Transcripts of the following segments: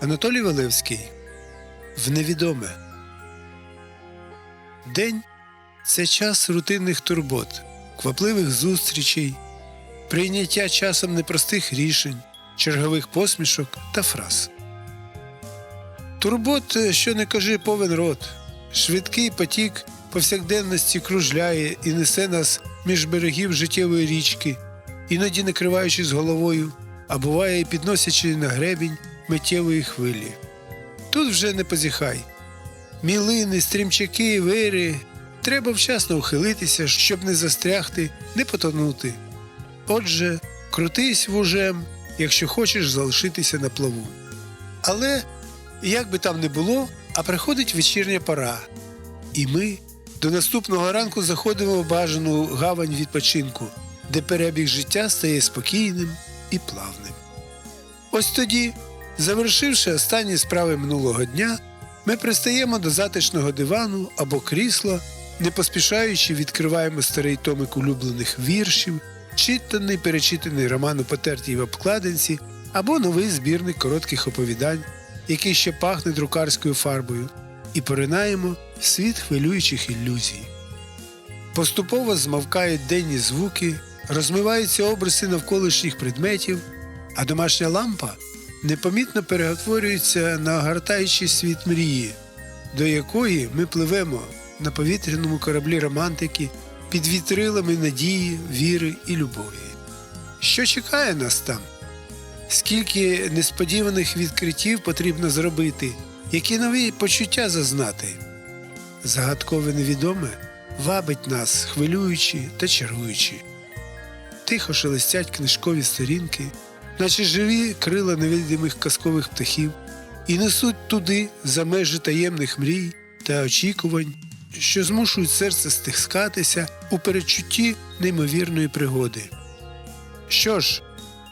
Анатолій Валевський В невідоме. День це час рутинних турбот, квапливих зустрічей, прийняття часом непростих рішень, чергових посмішок та фраз. Турбот, е, що не кажи, повен рот. Швидкий потік повсякденності кружляє і несе нас між берегів життєвої річки, іноді накриваючись головою, а буває і підносячи на гребінь миттєвої хвилі. Тут вже не позіхай. Мілини, стрімчаки, вири. Треба вчасно ухилитися, щоб не застрягти, не потонути. Отже, крутись вужем, якщо хочеш залишитися на плаву. Але, як би там не було, а приходить вечірня пора, і ми до наступного ранку заходимо в бажану гавань відпочинку, де перебіг життя стає спокійним і плавним. Ось тоді, завершивши останні справи минулого дня, ми пристаємо до затишного дивану або крісла, не поспішаючи відкриваємо старий томик улюблених віршів, читаний перечитаний роман у потертій в обкладинці або новий збірник коротких оповідань, який ще пахне друкарською фарбою, і поринаємо в світ хвилюючих ілюзій. Поступово змовкають денні звуки, розмиваються обриси навколишніх предметів, а домашня лампа непомітно перетворюється на огортаючий світ мрії, до якої ми пливемо на повітряному кораблі романтики під вітрилами надії, віри і любові. Що чекає нас там? Скільки несподіваних відкриттів потрібно зробити, які нові почуття зазнати? Загадкове невідоме вабить нас, хвилюючи та чаруючи. Тихо шелестять книжкові сторінки, наче живі крила невидимих казкових птахів, і несуть туди за межі таємних мрій та очікувань, що змушують серце стискатися у передчутті неймовірної пригоди. Що ж,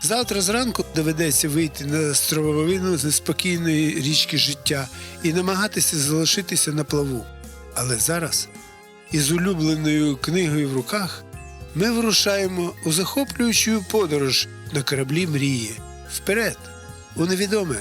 завтра зранку доведеться вийти на стрововину неспокійної річки життя і намагатися залишитися на плаву. Але зараз, із улюбленою книгою в руках, ми вирушаємо у захоплюючу подорож на кораблі мрії. Вперед, у невідоме.